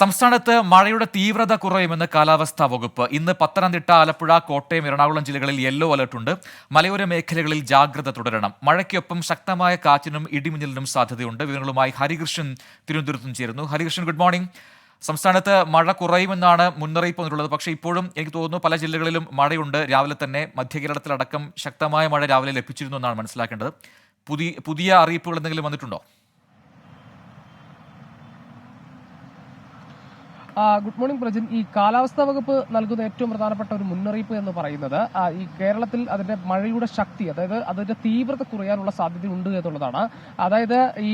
സംസ്ഥാനത്ത് മഴയുടെ തീവ്രത കുറയുമെന്ന് കാലാവസ്ഥാ വകുപ്പ്. ഇന്ന് പത്തനംതിട്ട ആലപ്പുഴ കോട്ടയം എറണാകുളം ജില്ലകളിൽ യെല്ലോ അലർട്ടുണ്ട് മലയോര മേഖലകളിൽ ജാഗ്രത തുടരണം. മഴയ്ക്കൊപ്പം ശക്തമായ കാറ്റിനും ഇടിമിന്നലിനും സാധ്യതയുണ്ട്. വിവരങ്ങളുമായി ഹരികൃഷ്ണൻ തിരുവനന്തപുരത്തും ചേരുന്നു. ഹരികൃഷ്ണൻ ഗുഡ് മോർണിംഗ് സംസ്ഥാനത്ത് മഴ കുറയുമെന്നാണ് മുന്നറിയിപ്പ് വന്നിട്ടുള്ളത് പക്ഷേ ഇപ്പോഴും എനിക്ക് തോന്നുന്നു പല ജില്ലകളിലും മഴയുണ്ട്. രാവിലെ തന്നെ മധ്യകേരളത്തിലടക്കം ശക്തമായ മഴ രാവിലെ ലഭിച്ചിരുന്നു എന്നാണ് മനസ്സിലാക്കേണ്ടത്. പുതിയ പുതിയ അറിയിപ്പുകൾ എന്തെങ്കിലും വന്നിട്ടുണ്ടോ? Good morning Prajin. ഈ കാലാവസ്ഥാ വകുപ്പ് നൽകുന്ന ഏറ്റവും പ്രധാനപ്പെട്ട ഒരു മുന്നറിയിപ്പ് എന്ന് പറയുന്നത് ഈ കേരളത്തിൽ അതിന്റെ മഴയുടെ ശക്തി അതായത് അതിന്റെ തീവ്രത കുറയാനുള്ള സാധ്യതയുണ്ട് എന്നുള്ളതാണ്. അതായത് ഈ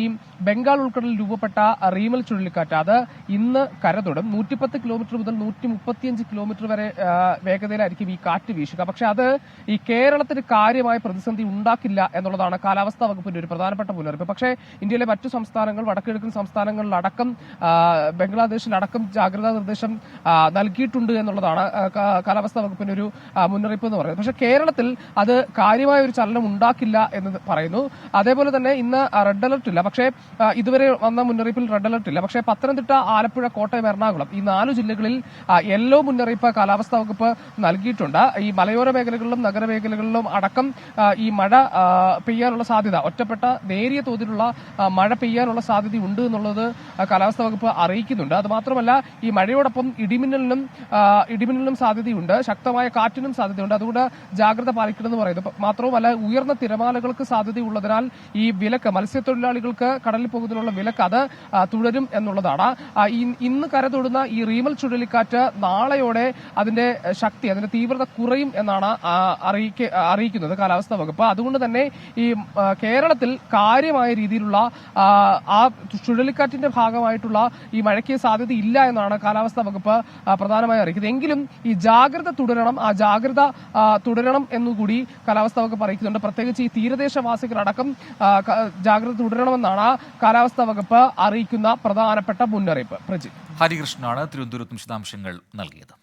ബംഗാൾ ഉൾക്കടലിൽ രൂപപ്പെട്ട റീമൽ ചുഴലിക്കാറ്റ് അത് ഇന്ന് കരതൊടും. നൂറ്റിപ്പത്ത് കിലോമീറ്റർ മുതൽ നൂറ്റി മുപ്പത്തിയഞ്ച് കിലോമീറ്റർ വരെ വേഗതയിലായിരിക്കും ഈ കാറ്റ് വീശുക. പക്ഷെ അത് ഈ കേരളത്തിന് കാര്യമായ പ്രതിസന്ധി ഉണ്ടാക്കില്ല എന്നുള്ളതാണ് കാലാവസ്ഥാ വകുപ്പിന്റെ ഒരു പ്രധാനപ്പെട്ട മുന്നറിയിപ്പ്. പക്ഷേ ഇന്ത്യയിലെ മറ്റു സംസ്ഥാനങ്ങൾ വടക്കിഴക്കൻ സംസ്ഥാനങ്ങളിലടക്കം ബംഗ്ലാദേശിലടക്കം ജാഗ്രതാ നിർദ്ദേശം നൽകിയിട്ടുണ്ട് എന്നുള്ളതാണ് കാലാവസ്ഥാ വകുപ്പിന്റെ ഒരു മുന്നറിയിപ്പ് എന്ന് പറയുന്നത്. പക്ഷേ കേരളത്തിൽ അത് കാര്യമായ ഒരു ചലനം ഉണ്ടാക്കില്ല എന്ന് പറയുന്നു. അതേപോലെ തന്നെ ഇന്ന് റെഡ് അലർട്ട് ഇല്ല. പക്ഷേ ഇതുവരെ വന്ന മുന്നറിയിപ്പിൽ റെഡ് അലർട്ട് ഇല്ല. പക്ഷേ പത്തനംതിട്ട ആലപ്പുഴ കോട്ടയം എറണാകുളം ഈ നാല് ജില്ലകളിൽ യെല്ലോ മുന്നറിയിപ്പ് കാലാവസ്ഥാ വകുപ്പ് നൽകിയിട്ടുണ്ട്. ഈ മലയോര മേഖലകളിലും നഗരമേഖലകളിലും അടക്കം ഈ മഴ പെയ്യാനുള്ള സാധ്യത ഒറ്റപ്പെട്ട നേരിയ തോതിലുള്ള മഴ പെയ്യാനുള്ള സാധ്യത ഉണ്ട് എന്നുള്ളത് കാലാവസ്ഥാ വകുപ്പ് അറിയിക്കുന്നുണ്ട്. അത് മാത്രമല്ല ഈ മഴയോടൊപ്പം ഇടിമിന്നലിനും ഇടിമിന്നലിനും സാധ്യതയുണ്ട്. ശക്തമായ കാറ്റിനും സാധ്യതയുണ്ട്. അതുകൊണ്ട് ജാഗ്രത പാലിക്കണമെന്ന് പറയുന്നു. മാത്രവുമല്ല ഉയർന്ന തിരമാലകൾക്ക് സാധ്യതയുള്ളതിനാൽ ഈ വിലക്ക് മത്സ്യത്തൊഴിലാളികൾക്ക് കടലിൽ പോകുന്നതിനുള്ള വിലക്ക് അത് തുടരും എന്നുള്ളതാണ്. ഇന്ന് കരതൊടുന്ന ഈ റീമൽ ചുഴലിക്കാറ്റ് നാളെയോടെ അതിന്റെ ശക്തി അതിന്റെ തീവ്രത കുറയും എന്നാണ് അറിയിക്കുന്നത് കാലാവസ്ഥാ വകുപ്പ്. അതുകൊണ്ട് തന്നെ ഈ കേരളത്തിൽ കാര്യമായ രീതിയിലുള്ള ആ ചുഴലിക്കാറ്റിന്റെ ഭാഗമായിട്ടുള്ള ഈ മഴയ്ക്ക് സാധ്യതയില്ല എന്നാണ് കാലാവസ്ഥാ വകുപ്പ് പ്രധാനമായി അറിയിക്കുന്നത്. എങ്കിലും ഈ ജാഗ്രത തുടരണം ആ ജാഗ്രത തുടരണം എന്നുകൂടി കാലാവസ്ഥാ വകുപ്പ് അറിയിക്കുന്നുണ്ട്. പ്രത്യേകിച്ച് ഈ തീരദേശവാസികളടക്കം ജാഗ്രത തുടരണമെന്നാണ് കാലാവസ്ഥാ വകുപ്പ് അറിയിക്കുന്ന പ്രധാനപ്പെട്ട മുന്നറിയിപ്പ്. പ്രജി ഹരികൃഷ്ണനാണ് തിരുവനന്തപുരത്തും വിശദാംശങ്ങൾ നൽകിയത്.